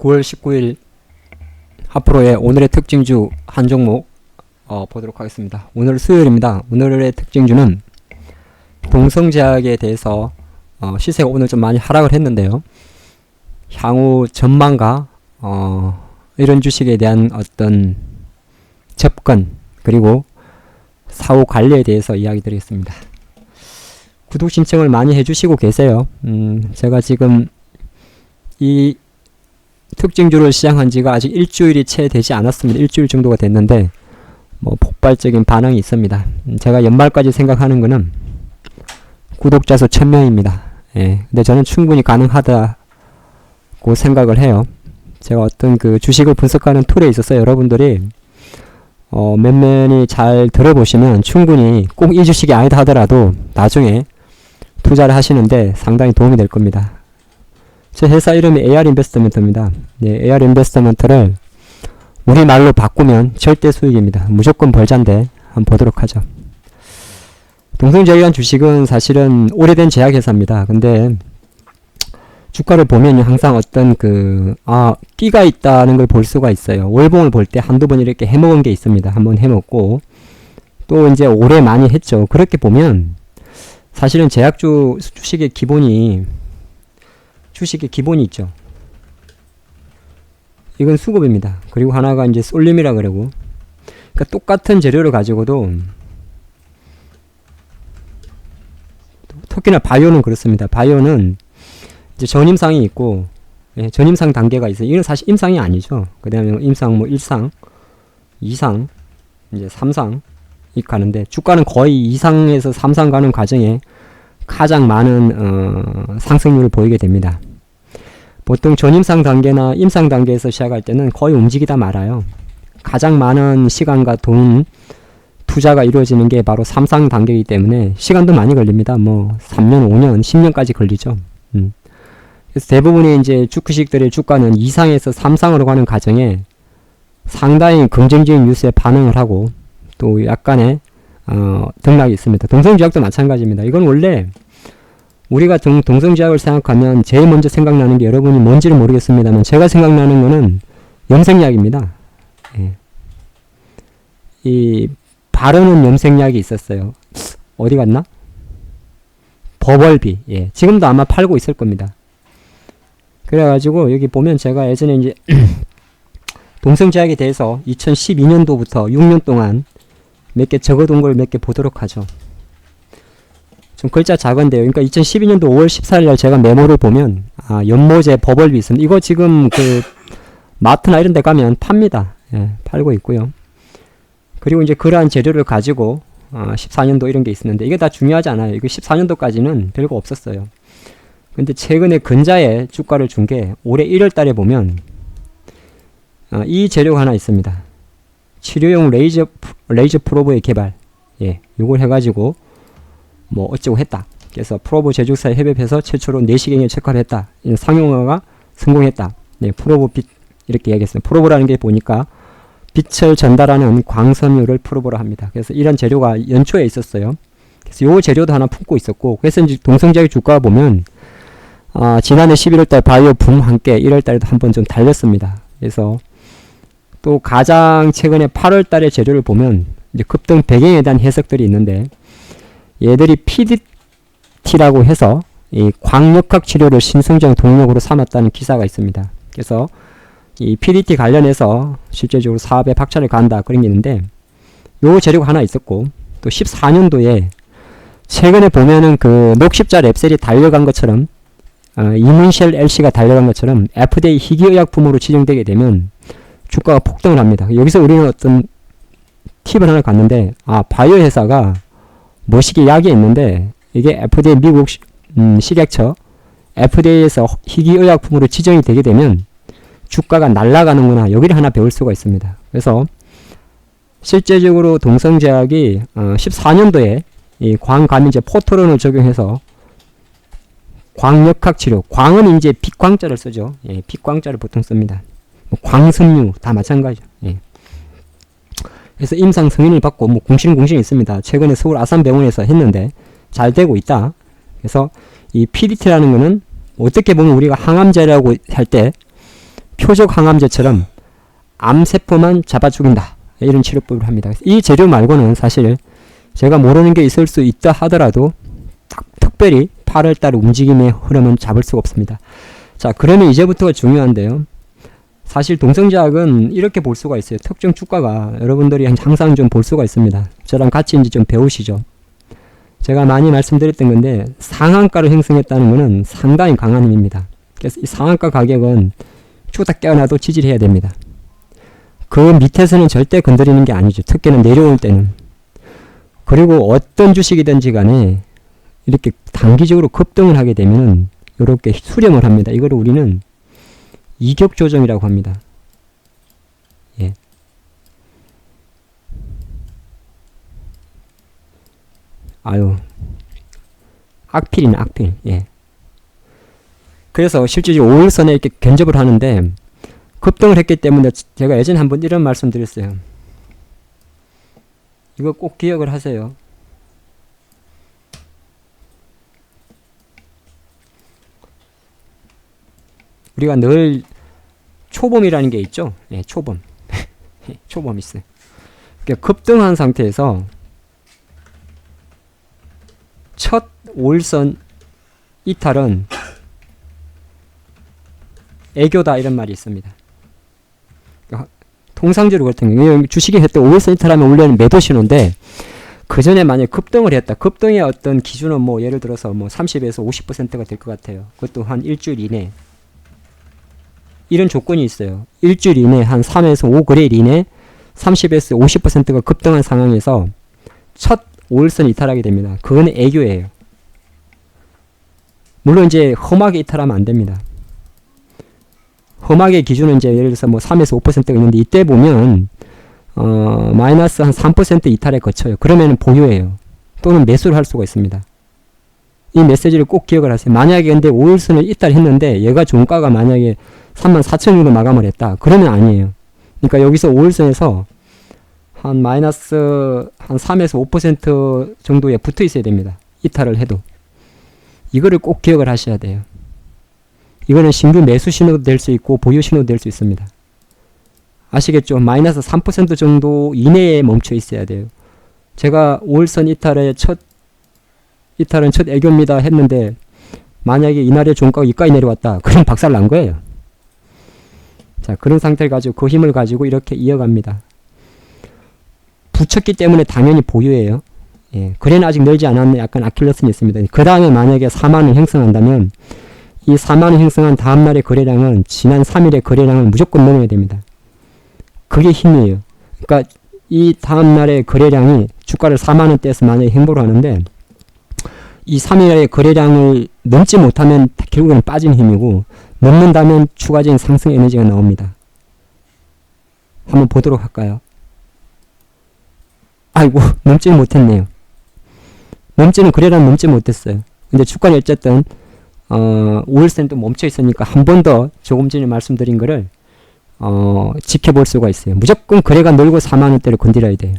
9월 19일 하프로의 오늘의 특징주 한 종목 어, 보도록 하겠습니다. 오늘 수요일입니다. 오늘의 특징주는 동성제약에 대해서 어, 시세가 오늘 좀 많이 하락을 했는데요. 향후 전망과 어, 이런 주식에 대한 어떤 접근 그리고 사후 관리에 대해서 이야기 드리겠습니다. 구독 신청을 많이 해주시고 계세요. 음, 제가 지금 이 특징주를 시작한 지가 아직 일주일이 채 되지 않았습니다. 일주일 정도가 됐는데 뭐 폭발적인 반응이 있습니다. 음, 제가 연말까지 생각하는 거는 구독자 수 1000명입니다. 예. 근데 저는 충분히 가능하다고 생각을 해요. 제가 어떤 그 주식을 분석하는 툴에 있어서 여러분들이 어, 면면이 잘 들어보시면 충분히 꼭 이 주식이 아니다 하더라도 나중에 투자를 하시는데 상당히 도움이 될 겁니다. 제 회사 이름이 AR 인베스트먼트입니다. 네, AR 인베스트먼트를 우리 말로 바꾸면 절대 수익입니다. 무조건 벌자인데 한번 보도록 하죠. 동성제약이란 주식은 사실은 오래된 제약회사입니다. 근데 주가를 보면 항상 어떤 그, 아, 끼가 있다는 걸 볼 수가 있어요. 월봉을 볼 때 한두 번 이렇게 해먹은 게 있습니다. 한번 해먹고, 또 이제 오래 많이 했죠. 그렇게 보면, 사실은 제약주 주식의 기본이, 주식의 기본이 있죠. 이건 수급입니다. 그리고 하나가 이제 쏠림이라 그러고, 그러니까 똑같은 재료를 가지고도, 특히나 바이오는 그렇습니다. 바이오는 이제 전임상이 있고 예, 전임상 단계가 있어요. 이건 사실 임상이 아니죠. 그다음에 임상 뭐 1상, 2상, 이제 3상 이 가는데 주가는 거의 2상에서 3상 가는 과정에 가장 많은 어, 상승률을 보이게 됩니다. 보통 전임상 단계나 임상 단계에서 시작할 때는 거의 움직이다 말아요. 가장 많은 시간과 돈 투자가 이루어지는 게 바로 3상 단계이기 때문에 시간도 많이 걸립니다. 뭐 3년, 5년, 10년까지 걸리죠. 음. 그래서 대부분의 이제 주식들의 주가는 2상에서 3상으로 가는 과정에 상당히 긍정적인 뉴스에 반응을 하고 또 약간의 어, 등락이 있습니다. 동성지약도 마찬가지입니다. 이건 원래 우리가 동, 동성지약을 생각하면 제일 먼저 생각나는 게 여러분이 뭔지는 모르겠습니다만 제가 생각나는 거는 염색약입니다. 예. 이 바르는 염색약이 있었어요. 어디 갔나? 버벌비. 예. 지금도 아마 팔고 있을 겁니다. 그래가지고 여기 보면 제가 예전에 이제 동성제약에 대해서 2012년도부터 6년 동안 몇 개 적어둔 걸 몇 개 보도록 하죠. 좀 글자 작은데요. 그러니까 2012년도 5월 14일 날 제가 메모를 보면 아 연모제 버벌비 있습니다. 이거 지금 그 마트나 이런 데 가면 팝니다. 예, 팔고 있고요. 그리고 이제 그러한 재료를 가지고 어, 14년도 이런 게 있었는데 이게 다 중요하지 않아요. 이거 14년도까지는 별거 없었어요. 근데 최근에 근자에 주가를 준 게 올해 1월 달에 보면 어, 이 재료가 하나 있습니다. 치료용 레이저 레이저 프로브의 개발. 예. 요걸 해 가지고 뭐 어쩌고 했다. 그래서 프로브 제조사에 협업해서 최초로 내시경에 체크를 했다. 상용화가 성공했다. 네, 프로브 빛 이렇게 얘기했어요. 프로브라는 게 보니까 빛을 전달하는 광섬유를 프로브라 합니다. 그래서 이런 재료가 연초에 있었어요. 그래서 요 재료도 하나 품고 있었고, 그래서 이제 동성제약 주가 보면 아, 지난해 11월달 바이오 붐 함께 1월달에도 한번 좀 달렸습니다. 그래서 또 가장 최근에 8월달의 재료를 보면 이제 급등 배경에 대한 해석들이 있는데 얘들이 PDT라고 해서 이 광역학 치료를 신성장 동력으로 삼았다는 기사가 있습니다. 그래서 이 PDT 관련해서 실제적으로 사업에 박차를 간다 그런 게 있는데 요 재료가 하나 있었고 또 14년도에 최근에 보면은 그 녹십자 랩셀이 달려간 것처럼 어, 이문쉘 LC가 달려간 것처럼 FDA 희귀의약품으로 지정되게 되면 주가가 폭등을 합니다. 여기서 우리는 어떤 팁을 하나 갔는데 아 바이오 회사가 뭐시기 약이 있는데 이게 FDA 미국 시, 음, 식약처 FDA에서 희귀의약품으로 지정이 되게 되면 주가가 날아가는구나 여기를 하나 배울 수가 있습니다. 그래서 실제적으로 동성제약이 어, 14년도에 이 광감인제 포토론을 적용해서 광역학 치료. 광은 이제 빛광자를 쓰죠. 예, 빛광자를 보통 씁니다. 뭐 광섬유 다 마찬가지죠. 예. 그래서 임상 승인을 받고 뭐 공신공신이 있습니다. 최근에 서울 아산병원에서 했는데 잘 되고 있다. 그래서 이 PDT라는 거는 어떻게 보면 우리가 항암제라고 할 때 표적 항암제처럼 암세포만 잡아 죽인다. 이런 치료법을 합니다. 이 재료 말고는 사실 제가 모르는 게 있을 수 있다 하더라도 특- 특별히 8월달 움직임의 흐름은 잡을 수가 없습니다. 자, 그러면 이제부터가 중요한데요. 사실 동성제약은 이렇게 볼 수가 있어요. 특정 주가가 여러분들이 항상 좀 볼 수가 있습니다. 저랑 같이 이제 좀 배우시죠. 제가 많이 말씀드렸던 건데 상한가를 형성했다는 것은 상당히 강한 힘입니다. 그래서 이 상한가 가격은 추다 깨어나도 지지해야 됩니다. 그 밑에서는 절대 건드리는 게 아니죠. 특히는 내려올 때는. 그리고 어떤 주식이든지 간에 이렇게 단기적으로 급등을 하게 되면은 이렇게 수렴을 합니다. 이거를 우리는 이격 조정이라고 합니다. 예. 아유. 악필이네, 악필. 예. 그래서 실질적으로 5일선에 이렇게 견접을 하는데 급등을 했기 때문에 제가 예전에 한번 이런 말씀 드렸어요. 이거 꼭 기억을 하세요. 우리가 늘 초범이라는 게 있죠. 예, 초범. 초범 있어요. 그러니까 급등한 상태에서 첫 5일선 이탈은 애교다 이런 말이 있습니다. 그러니까 통상적으로 그렇거든요. 주식이 했던 5일선 이탈하면 원래는 매도 신호인데 그 전에 만약 급등을 했다. 급등의 어떤 기준은 뭐 예를 들어서 뭐 30에서 50%가 될 것 같아요. 그것도 한 일주일 이내. 이런 조건이 있어요. 일주일 이내 한 3에서 5거래일 이내 30에서 50%가 급등한 상황에서 첫 5일선 이탈하게 됩니다. 그건 애교예요. 물론 이제 험하게 이탈하면 안 됩니다. 험하게 기준은 이제 예를 들어서 뭐 3에서 5%가 있는데 이때 보면 어 마이너스 한 3% 이탈에 거쳐요. 그러면 보유예요. 또는 매수를 할 수가 있습니다. 이 메시지를 꼭 기억을 하세요. 만약에 근데 5일선을 이탈했는데 얘가 종가가 만약에 3만 4천 정도 마감을 했다. 그러면 아니에요. 그러니까 여기서 5일선에서 한 마이너스 한 3에서 5% 정도에 붙어 있어야 됩니다. 이탈을 해도. 이거를 꼭 기억을 하셔야 돼요. 이거는 신규 매수 신호도 될 수 있고 보유 신호도 될 수 있습니다. 아시겠죠? 마이너스 3% 정도 이내에 멈춰 있어야 돼요. 제가 5일선 이탈의 첫 이탈은 첫 애교입니다 했는데 만약에 이날의 종가가 이까지 내려왔다. 그럼 박살 난 거예요. 자, 그런 상태를 가지고 그 힘을 가지고 이렇게 이어갑니다. 붙였기 때문에 당연히 보유예요. 예, 거래는 아직 늘지 않았는데 약간 아킬레스는 있습니다. 그 다음에 만약에 4만원 형성한다면 이 4만원 형성한 다음날의 거래량은 지난 3일의 거래량을 무조건 넘어야 됩니다. 그게 힘이에요. 그러니까 이 다음날의 거래량이 주가를 4만원 대에서 만약에 행보를 하는데 이 3일의 거래량을 넘지 못하면 결국에는 빠진 힘이고 넘는다면 추가적인 상승 에너지가 나옵니다. 한번 보도록 할까요? 아이고 넘지 못했네요. 넘지는 거래량 넘지 못했어요. 근데 주가는 어쨌든 어, 5일선도 멈춰 있으니까 한 번 더 조금 전에 말씀드린 거를 어, 지켜볼 수가 있어요. 무조건 거래가 늘고 4만원대를 건드려야 돼요.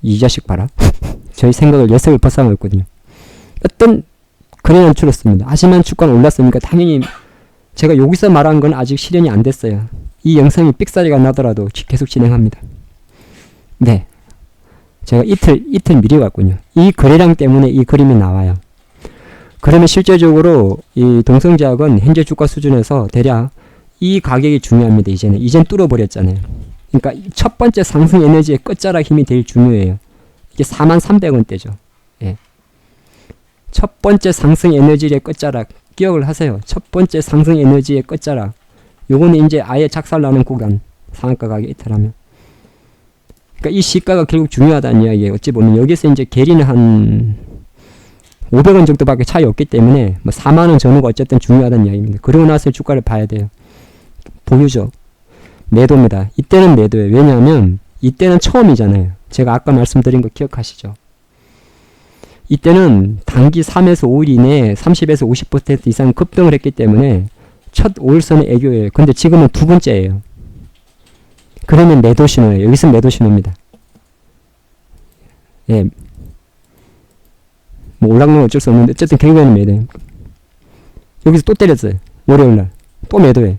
이 자식 봐라. 저희 생각을 녀석을 벗어나고 있거든요. 어떤 거래는 줄었습니다. 하지만 주가는 올랐으니까 당연히 제가 여기서 말한 건 아직 실현이 안 됐어요. 이 영상이 삑사리가 나더라도 지- 계속 진행합니다. 네. 제가 이틀, 이틀 미리 왔군요. 이 거래량 때문에 이 그림이 나와요. 그러면 실제적으로 이 동성제약은 현재 주가 수준에서 대략 이 가격이 중요합니다. 이제는. 이젠 뚫어버렸잖아요. 그러니까 이첫 번째 상승 에너지의 끝자락 힘이 제일 중요해요. 이게 43,300원대죠. 예. 첫 번째 상승 에너지의 끝자락 기억을 하세요. 첫 번째 상승 에너지의 끝자락. 요거는 이제 아예 작살나는 구간. 상한가 가격 이탈하면. 그러니까 이 시가가 결국 중요하다는 이야기예요. 어찌 보면 여기서 이제 계리는 한 500원 정도밖에 차이 없기 때문에 뭐 4만 원 전후가 어쨌든 중요하다는 이야기입니다. 그러고 나서 주가를 봐야 돼요. 보유죠. 매도입니다. 이때는 매도예요. 왜냐하면 이때는 처음이잖아요. 제가 아까 말씀드린 거 기억하시죠? 이때는 단기 3에서 5일 이내에 30에서 50% 이상 급등을 했기 때문에 첫 5일선의 애교예요. 근데 지금은 두 번째예요. 그러면 매도 신호예요. 여기서 매도 신호입니다. 예. 뭐 올라가는 어쩔 수 없는데 어쨌든 결국에는 매도예요. 여기서 또 때렸어요. 월요일 날. 또 매도해.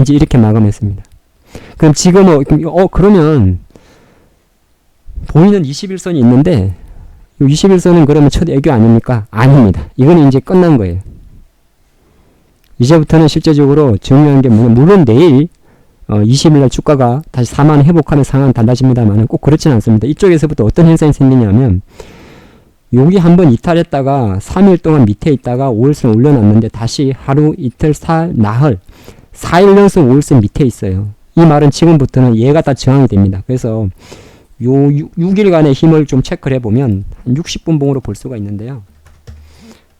이제 이렇게 마감했습니다. 그럼 지금 어, 어 그러면 보이는 21선이 있는데 이 21선은 그러면 첫 애교 아닙니까? 아닙니다. 이거는 이제 끝난 거예요. 이제부터는 실제적으로 중요한 게 뭐냐 물론 내일 어, 20일 날 주가가 다시 4만 원 회복하는 상황은 달라집니다만 꼭 그렇지는 않습니다. 이쪽에서부터 어떤 현상이 생기냐면 여기 한번 이탈했다가 3일 동안 밑에 있다가 5일선 올려놨는데 다시 하루 이틀 살 나흘 4일 연속 5일선 밑에 있어요. 이 말은 지금부터는 얘가 다 저항이 됩니다. 그래서 요 6, 6일간의 힘을 좀 체크를 해보면 한 60분 봉으로 볼 수가 있는데요.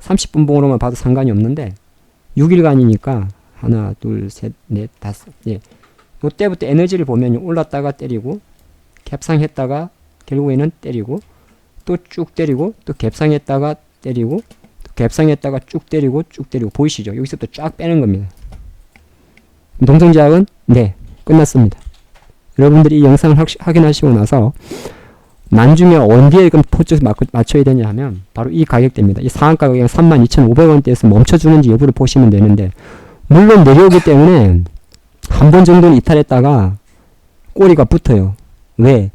30분 봉으로만 봐도 상관이 없는데 6일간이니까 하나 둘 셋 넷 다섯 예. 요때부터 에너지를 보면 올랐다가 때리고 갭상했다가 결국에는 때리고 또 쭉 때리고 또 갭상했다가 때리고 또 갭상했다가 쭉 때리고 쭉 때리고 보이시죠? 여기서부터 쫙 빼는 겁니다. 동성제약은 네 끝났습니다. 여러분들이 이 영상을 확, 확인하시고 나서 나중에 어디에 그럼 포즈 맞춰야 되냐 하면 바로 이 가격대입니다. 이 상한가 가격 32,500원대에서 멈춰주는지 여부를 보시면 되는데 물론 내려오기 때문에 한 번 정도는 이탈했다가 꼬리가 붙어요. 왜?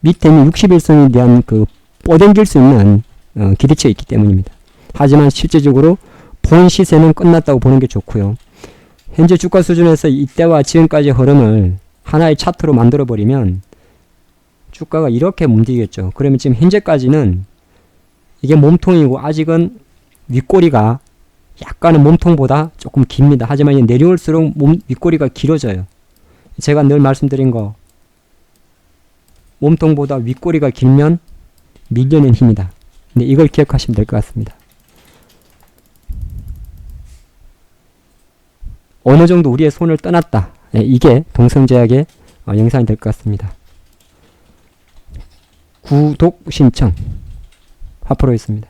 밑에 있는 61선에 대한 그 뻗당길 수 있는 어, 기대치가 있기 때문입니다. 하지만 실제적으로 본 시세는 끝났다고 보는 게 좋고요. 현재 주가 수준에서 이때와 지금까지 흐름을 하나의 차트로 만들어 버리면 주가가 이렇게 움직이겠죠. 그러면 지금 현재까지는 이게 몸통이고 아직은 윗꼬리가 약간은 몸통보다 조금 깁니다. 하지만 이제 내려올수록 몸 윗꼬리가 길어져요. 제가 늘 말씀드린 거 몸통보다 윗꼬리가 길면 밀려낸 힘이다. 네, 이걸 기억하시면 될 것 같습니다. 어느 정도 우리의 손을 떠났다. 예, 이게 동성제약의 어, 영상이 될 것 같습니다. 구독 신청 화프로였습니다.